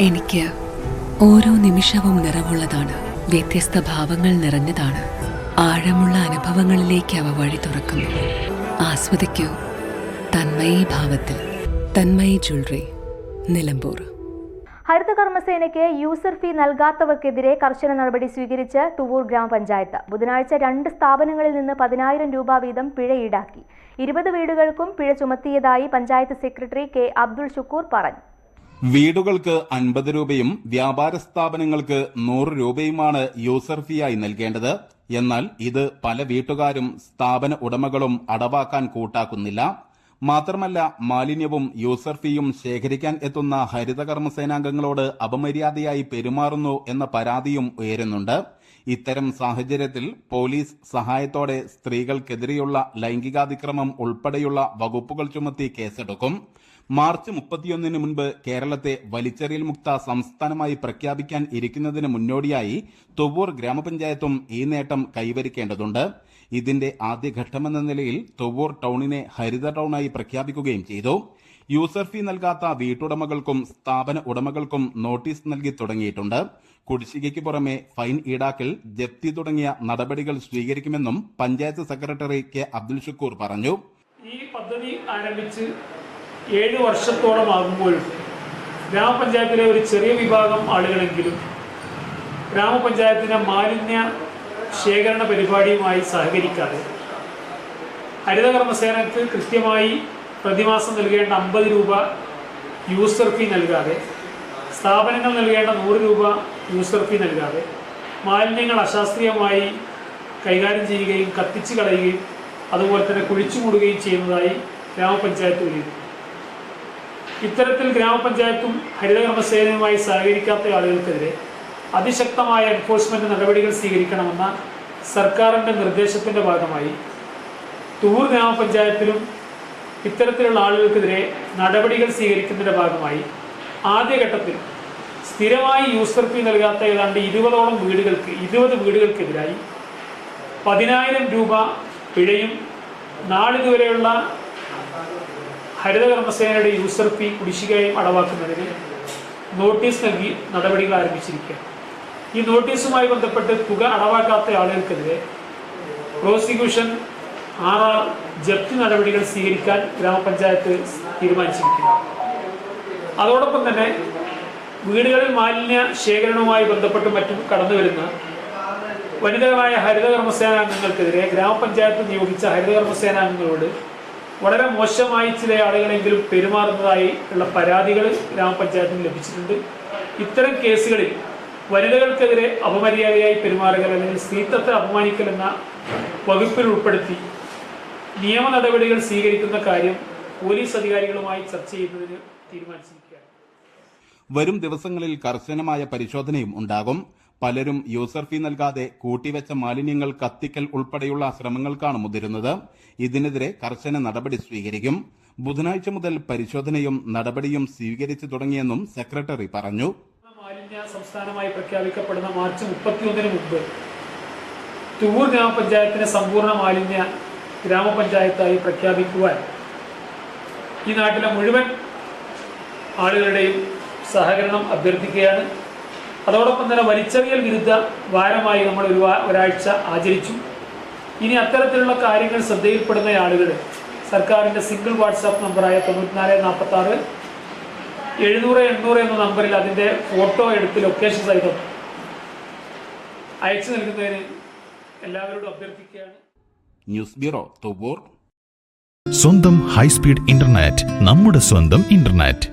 എനിക്ക് ഓരോ നിമിഷവും നിറവുള്ളതാണ്. വ്യത്യസ്ത ഭാവങ്ങൾ നിറഞ്ഞതാണ്. ആഴമുള്ള അനുഭവങ്ങളിലേക്ക് അവ വഴി തുറക്കുന്നു. ആസ്വദിക്കൂ. തന്മയി ഭാവത്തിൽ. തന്മയി ജ്വല്ലറി. നിലമ്പൂർ. ഹരിത കർമ്മസേനയ്ക്ക് യൂസർ ഫീ നൽകാത്തവർക്കെതിരെ കർശന നടപടി സ്വീകരിച്ച് തുവൂർ ഗ്രാമപഞ്ചായത്ത്. ബുധനാഴ്ച രണ്ട് സ്ഥാപനങ്ങളിൽ നിന്ന് പതിനായിരം രൂപ വീതം പിഴ ഈടാക്കി. ഇരുപത് വീടുകൾക്കും പിഴ ചുമത്തിയതായി പഞ്ചായത്ത് സെക്രട്ടറി കെ അബ്ദുൾ ഷുക്കൂർ പറഞ്ഞു. വീടുകൾക്ക് അൻപത് രൂപയും വ്യാപാര സ്ഥാപനങ്ങൾക്ക് നൂറ് രൂപയുമാണ് യൂസർ ഫീയായി നൽകേണ്ടത്. എന്നാൽ ഇത് പല വീട്ടുകാരും സ്ഥാപന ഉടമകളും അടവാക്കാൻ കൂട്ടാക്കുന്നില്ല. മാത്രമല്ല മാലിന്യവും യൂസർ ഫീയും ശേഖരിക്കാൻ എത്തുന്ന ഹരിതകർമ്മ സേനാംഗങ്ങളോട് അപമര്യാദയായി പെരുമാറുന്നു എന്ന പരാതിയും ഉയരുന്നുണ്ട്. ഇത്തരം സാഹചര്യത്തിൽ പോലീസ് സഹായത്തോടെ സ്ത്രീകൾക്കെതിരെയുള്ള ലൈംഗികാതിക്രമം ഉൾപ്പെടെയുള്ള വകുപ്പുകൾ ചുമത്തി കേസെടുക്കും. മാർച്ച് മുപ്പത്തിയൊന്നിന് മുൻപ് കേരളത്തെ വലിച്ചെറിയൽ മുക്ത സംസ്ഥാനമായി പ്രഖ്യാപിക്കാൻ ഇരിക്കുന്നതിന് മുന്നോടിയായി തുവ്വൂർ ഗ്രാമപഞ്ചായത്തും ഈ നേട്ടം കൈവരിക്കേണ്ടതുണ്ട്. ഇതിന്റെ ആദ്യഘട്ടമെന്ന നിലയിൽ തൊവൂർ ടൗണിനെ ഹരിത ടൗണായി പ്രഖ്യാപിക്കുകയും ചെയ്തു. യൂസർ ഫീ നൽകാത്ത വീട്ടുടമകൾക്കും സ്ഥാപന ഉടമകൾക്കും നോട്ടീസ് നൽകി തുടങ്ങിയിട്ടുണ്ട്. കുടിശ്ശികയ്ക്ക് പുറമെ ഫൈൻ ഈടാക്കൽ ജപ്തി തുടങ്ങിയ നടപടികൾ സ്വീകരിക്കുമെന്നും പഞ്ചായത്ത് സെക്രട്ടറി കെ അബ്ദുൽ ഷുക്കൂർ പറഞ്ഞു. ഈ പദ്ധതി ആരംഭിച്ച് ഏഴ് വർഷത്തോളമാകുമ്പോഴും ഗ്രാമപഞ്ചായത്തിലെ ഒരു ചെറിയ വിഭാഗം ആളുകളെങ്കിലും ഗ്രാമപഞ്ചായത്തിന്റെ മാലിന്യ ശേഖരണ പരിപാടിയുമായി സഹകരിക്കാതെ ഹരിതകർമ്മസേനക്ക് കൃത്യമായി പ്രതിമാസം നൽകേണ്ട അമ്പത് രൂപ യൂസർ ഫീ നൽകാതെ സ്ഥാപനങ്ങൾ നൽകേണ്ട നൂറ് രൂപ യൂസർ ഫീ നൽകാതെ മാലിന്യങ്ങൾ അശാസ്ത്രീയമായി കൈകാര്യം ചെയ്യുകയും കത്തിച്ച് കളയുകയും അതുപോലെ തന്നെ കുഴിച്ചു മൂടുകയും ചെയ്യുന്നതായി ഗ്രാമപഞ്ചായത്ത് വിലയിരുത്തി ഇത്തരത്തിൽ ഗ്രാമപഞ്ചായത്തും ഹരിതകർമ്മസേനയുമായി സഹകരിക്കാത്ത ആളുകൾക്കെതിരെ അതിശക്തമായ എൻഫോഴ്സ്മെന്റ് നടപടികൾ സ്വീകരിക്കണമെന്ന സർക്കാരിന്റെ നിർദ്ദേശത്തിന്റെ ഭാഗമായി തൂർ ഗ്രാമപഞ്ചായത്തിലും ഇത്തരത്തിലുള്ള ആളുകൾക്കെതിരെ നടപടികൾ സ്വീകരിക്കുന്നതിന്റെ ഭാഗമായി ആദ്യഘട്ടത്തിൽ സ്ഥിരമായി യൂസർ ഫീ നൽകാത്ത ഏതാണ്ട് ഇരുപതോളം വീടുകൾക്ക് ഇരുപത് വീടുകൾക്കെതിരായി പതിനായിരം രൂപ പിഴയും നാളിതുവരെയുള്ള ഹരിതകർമ്മസേനയുടെ യൂസർ ഫീ കുടിശ്ശികയും അടവാക്കുന്നതിന് നോട്ടീസ് നൽകി നടപടികൾ ആരംഭിച്ചിരിക്കുകയാണ്. ഈ നോട്ടീസുമായി ബന്ധപ്പെട്ട് തുക അടവാക്കാത്ത ആളുകൾക്കെതിരെ പ്രോസിക്യൂഷൻ ആർ ജപ്തി നടപടികൾ സ്വീകരിക്കാൻ ഗ്രാമപഞ്ചായത്ത് തീരുമാനിച്ചിരിക്കുന്നു. അതോടൊപ്പം തന്നെ വീടുകളിൽ മാലിന്യ ശേഖരണവുമായി ബന്ധപ്പെട്ട് മറ്റും കടന്നു വരുന്ന വനിതകളായ ഹരിതകർമ്മസേനാംഗങ്ങൾക്കെതിരെ ഗ്രാമപഞ്ചായത്ത് നിയോഗിച്ച ഹരിതകർമ്മസേനാംഗങ്ങളോട് വളരെ മോശമായി ചില ആളുകളെങ്കിലും പെരുമാറുന്നതായി ഉള്ള പരാതികൾ ഗ്രാമപഞ്ചായത്തിന് ലഭിച്ചിട്ടുണ്ട്. ഇത്തരം കേസുകളിൽ വനിതകൾക്കെതിരെ അപമര്യാദയായി പെരുമാറുകൾ അല്ലെങ്കിൽ സ്ത്രീത്വത്തെ അപമാനിക്കൽ എന്ന വകുപ്പിൽ ഉൾപ്പെടുത്തി നിയമ നടപടികൾ സ്വീകരിക്കുന്ന കാര്യം പോലീസ് അധികാരികളുമായി ചർച്ച ചെയ്യുന്നതിന് തീരുമാനിച്ചിരിക്കുകയാണ്. വരും ദിവസങ്ങളിൽ കർശനമായ പരിശോധനയും ഉണ്ടാകും. പലരും യൂസർ ഫീ നൽകാതെ കൂട്ടിവെച്ച മാലിന്യങ്ങൾ കത്തിക്കൽ ഉൾപ്പെടെയുള്ള ശ്രമങ്ങൾക്കാണ് മുതിരുന്നത്. ഇതിനെതിരെ കർശന നടപടി സ്വീകരിക്കും. ബുധനാഴ്ച മുതൽ പരിശോധനയും നടപടിയും സ്വീകരിച്ചു തുടങ്ങിയെന്നും സെക്രട്ടറി പറഞ്ഞു. മാലിന്യ സംസ്ഥാനമായി പ്രഖ്യാപിക്കപ്പെടുന്ന മാർച്ച് മുപ്പത്തിയൊന്നിന് മുമ്പ് തുവൂർ ഗ്രാമപഞ്ചായത്തിനെ സമ്പൂർണ മാലിന്യ ഗ്രാമപഞ്ചായത്തായി പ്രഖ്യാപിക്കുവാൻ ഈ നാട്ടിലെ മുഴുവൻ ആളുകളുടെയും സഹകരണം അഭ്യർത്ഥിക്കുകയാണ്. അതോടൊപ്പം തന്നെ വലിച്ചെറിയൽ വിരുദ്ധ വാരമായി നമ്മൾ ഒരു ഒരാഴ്ച ആചരിച്ചു. ഇനി അത്തരത്തിലുള്ള കാര്യങ്ങൾ ശ്രദ്ധയിൽപ്പെടുന്ന ആളുകൾ സർക്കാരിന്റെ സിംഗിൾ വാട്സാപ്പ് നമ്പറായ തൊണ്ണൂറ്റിനാല് നാൽപ്പത്തി ആറ് എഴുന്നൂറ് എണ്ണൂറ് എന്ന നമ്പറിൽ അതിന്റെ ഫോട്ടോ എടുത്ത് ലൊക്കേഷൻ സഹിതം അയച്ചു നൽകുന്നതിന് എല്ലാവരോടും അഭ്യർത്ഥിക്കുകയാണ്. ന്യൂസ് ബ്യൂറോ തുവൂർ സ്വന്തം ഹൈസ്പീഡ് ഇന്റർനെറ്റ് നമ്മുടെ സ്വന്തം ഇന്റർനെറ്റ്.